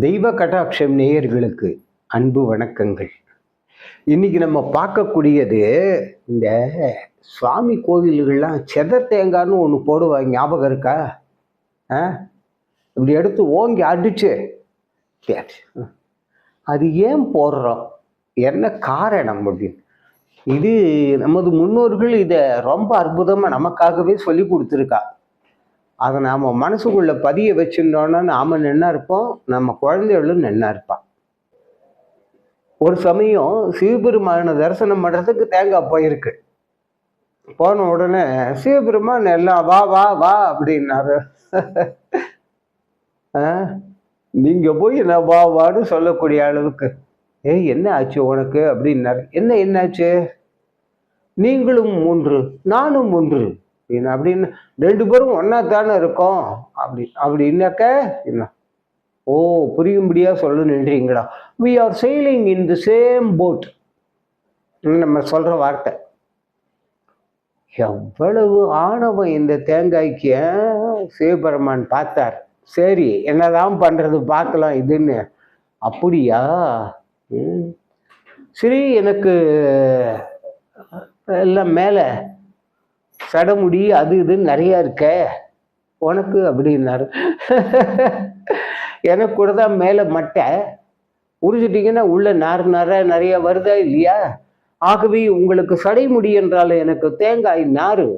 தெய்வ கடாட்சம் நேயர்களுக்கு அன்பு வணக்கங்கள். இன்னைக்கு நம்ம பார்க்கக்கூடியது இந்த சுவாமி கோவில்கள்லாம் செதர் தேங்காய்னு ஒன்று போடுவாங்க ஞாபகம் இருக்கா? ஆ? இப்படி எடுத்து ஓங்கி அடிச்சு. அது ஏன் போடுறோம்? என்ன காரணம் அப்படின்னு. இது நமது முன்னோர்கள் இதை ரொம்ப அற்புதமாக நமக்காகவே சொல்லி கொடுத்துருக்கா. அதை நாம் மனசுக்குள்ளே பதிய வச்சுருந்தோன்னா நாம் நின்னா இருப்போம் நம்ம குழந்தைகளும் நின்னா இருப்பான் ஒரு சமயம் சிவபெருமான தரிசனம் பண்ணுறதுக்கு தேங்காய் போயிருக்கு. போன உடனே சிவபெருமான் எல்லாம் வா வா வா அப்படின்னாரு. ஆ, போய் நான் வா வான்னு சொல்லக்கூடிய அளவுக்கு. ஏய் என்ன ஆச்சு உனக்கு? அப்படின்னாரு. என்ன என்னாச்சு? நீங்களும் மூன்று நானும் ஒன்று. அப்படின்னு அப்படின்னு ரெண்டு பேரும் ஒன்னா தானே இருக்கோம்? அப்படி அப்படின்னாக்க என்ன? ஓ புரியும்படியா சொல்லணுன்றீங்களா we are sailing in the same boat நம்ம சொல்ற வார்த்தை. எவ்வளவு ஆணவம் இந்த தேங்காய்க்கு சிவபெருமான் பார்த்தார். சரி என்னதான் பண்றது பார்க்கலாம் இதுன்னு. அப்படியா? ம். சரி எனக்கு எல்லாம் மேலே. சடமுடி அது இதுன்னு நிறையா இருக்க. உனக்கு அப்படின்னாரு. எனக்கு கூட தான் மேலே மட்டை. உறிஞ்சிட்டிங்கன்னா உள்ள நார் நார நிறைய வருதா இல்லையா? ஆகவே உங்களுக்கு சடைமுடி என்றால் எனக்கு தேங்காய் நாறு.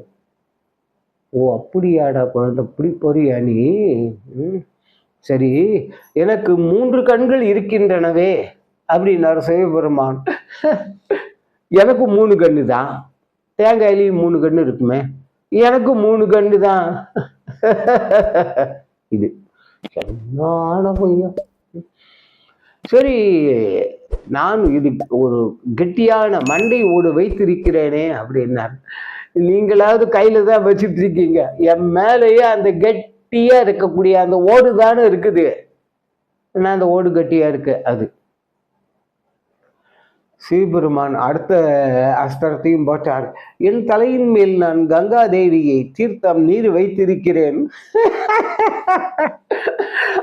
ஓ அப்படியாடா குழந்தை இப்படி போறியா நீ? சரி எனக்கு மூன்று கண்கள் இருக்கின்றனவே அப்படின்னாரு சிவபெருமான். எனக்கு மூணு கண்ணு தான் தேங்காயிலையும் மூணு கண்ணு இருக்குமே. எனக்கு மூணு கண்ணு தான். இது. சரியான பொய்யா. சரி நான் இது ஒரு கெட்டியான மண்டை ஓடு வைத்திருக்கிறேனே அப்படின்னார். நீங்களாவது கையில தான் வச்சுட்டு இருக்கீங்க. என் மேலேயே அந்த கெட்டியா இருக்கக்கூடிய அந்த ஓடு தானே இருக்குது. நான் அந்த ஓடு கட்டியா இருக்கு? அது. சிவபெருமான் அடுத்த அஸ்திரத்தையும் போட்டார் என் தலையின் மேல் நான் கங்கா தேவியை தீர்த்தம் நீர் வைத்திருக்கிறேன்.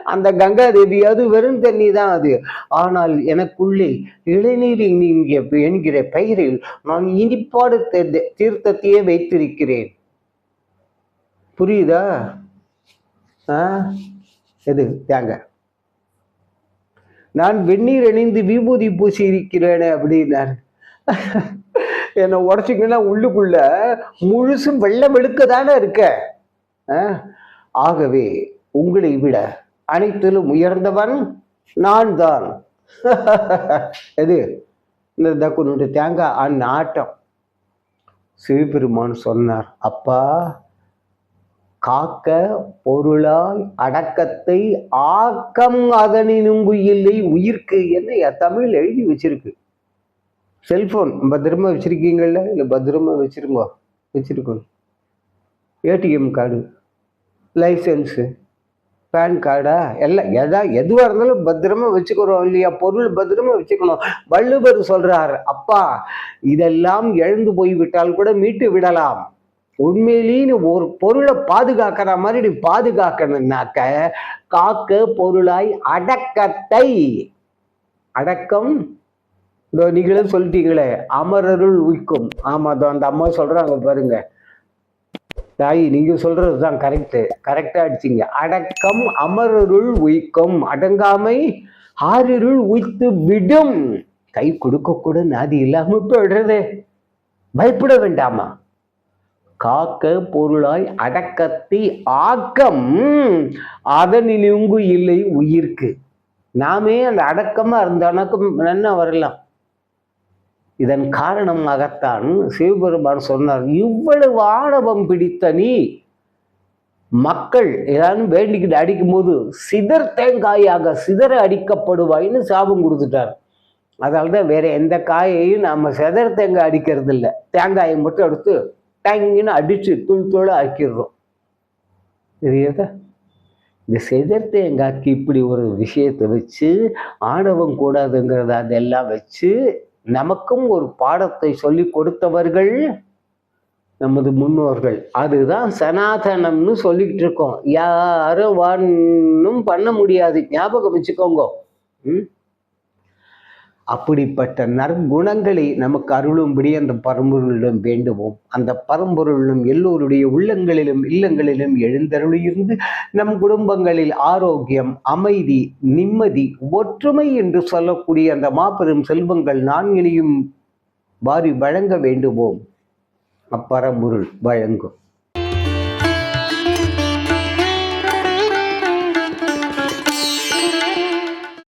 அந்த கங்கா தேவி அது வெறும் தண்ணி தான் அது. ஆனால் எனக்குள்ளே இளநீர் என்கிற என்கிற பெயரில் நான் இனிப்பாடு தீர்த்தத்தையே வைத்திருக்கிறேன். புரியுதா? ஆ? எது? தேங்க நான் வெந்நீர் அணிந்து விபூதி பூசி இருக்கிறேனே அப்படின்னாரு. என்னை உடச்சிங்கன்னா உள்ளுக்குள்ள முழுசும் வெள்ளம் எடுக்க தானே இருக்க. ஆ? ஆகவே உங்களை விட அனைத்திலும் உயர்ந்தவன் நான் தான். எது? இந்த தக்குனுடைய தேங்காய் அந்நாட்டம் சிவபெருமான் சொன்னார் அப்பா காக்க பொருளாய் அடக்கத்தை ஆக்கம் அதனினுங்கு இல்லை உயிர்க்கு என்ன தமிழ் எழுதி வச்சிருக்கு. செல்போன் பத்திரமா வச்சிருக்கீங்கல்ல? இல்லை பத்திரமா வச்சிருங்க? வச்சிருக்கணும் ஏடிஎம் கார்டு லைசன்ஸு பேன் கார்டா? எல்லாம் எதா எதுவாக இருந்தாலும் பத்திரமா வச்சுக்கிறோம் இல்லையா? பொருள் பத்திரமா வச்சுக்கணும். வள்ளுவர் சொல்றார் அப்பா இதெல்லாம் எழுந்து போய்விட்டால் கூட மீட்டு விடலாம். உண்மையிலேயே ஒரு பொருளை பாதுகாக்கிற மாதிரி நீ பாதுகாக்கணும்னாக்க காக்க பொருளாய் அடக்கத்தை. அடக்கம். இதோ நீங்களே சொல்லிட்டீங்களே அமரருள் உய்க்கும். ஆமா அந்த அம்மா சொல்றாங்க பாருங்க. தாய் நீங்க சொல்றது தான் கரெக்டு கரெக்டா அடிச்சிங்க. அடக்கம் அமரருள் உய்க்கும். அடங்காமை ஆறிருள் உய்த்து விடும். கை கொடுக்க கூட நாதி இல்லாம போயிடுறது. பயப்பட வேண்டாமா? காக்க பொருளாய் அடக்கத்தி ஆக்கம். அதனிலுங்கு இல்லை உயிர்க்கு. நாமே அந்த அடக்கமா இருந்தானாக்கும் என்ன வரலாம். இதன் காரணமாகத்தான் சிவபெருமான் சொன்னார் இவ்வளவு ஆணவம் பிடித்த நீ மக்கள் ஏதாவது வேண்டிக்கிட்டு அடிக்கும்போது சிதர் தேங்காயாக சிதற அடிக்கப்படுவாய்ன்னு சாபம் கொடுத்துட்டார். அதனால தான் வேற எந்த காயையும் நாம சிதற தேங்காய் அடிக்கிறது இல்லை தேங்காயை மட்டும் எடுத்து டங்குன்னு அடிச்சு தூள் தூள ஆக்கிடுறோம். தெரியாதா? இந்த செதிர்த்து எங்கள் அக்கி இப்படி ஒரு விஷயத்தை வச்சு ஆணவம் கூடாதுங்கிறத அதெல்லாம் வச்சு நமக்கும் ஒரு பாடத்தை சொல்லி கொடுத்தவர்கள் நமது முன்னோர்கள். அதுதான் சனாதனம்னு சொல்லிக்கிட்டு இருக்கோம். யாரும் ஒன்றும் பண்ண முடியாது. ஞாபகம் வச்சுக்கோங்க. ம்? அப்படிப்பட்ட நற்குணங்களை நமக்கு அருளும்படி அந்த பரம்பொருளிடம் வேண்டுவோம். அந்த பரம்பொருளும் எல்லோருடைய உள்ளங்களிலும் இல்லங்களிலும் எழுந்தருளியிருந்து நம் குடும்பங்களில் ஆரோக்கியம் அமைதி நிம்மதி ஒற்றுமை என்று சொல்லக்கூடிய அந்த மாபெரும் செல்வங்கள் நான்கினையும் வாரி வழங்க வேண்டுவோம். அப்பரம்பொருள் வழங்கும்.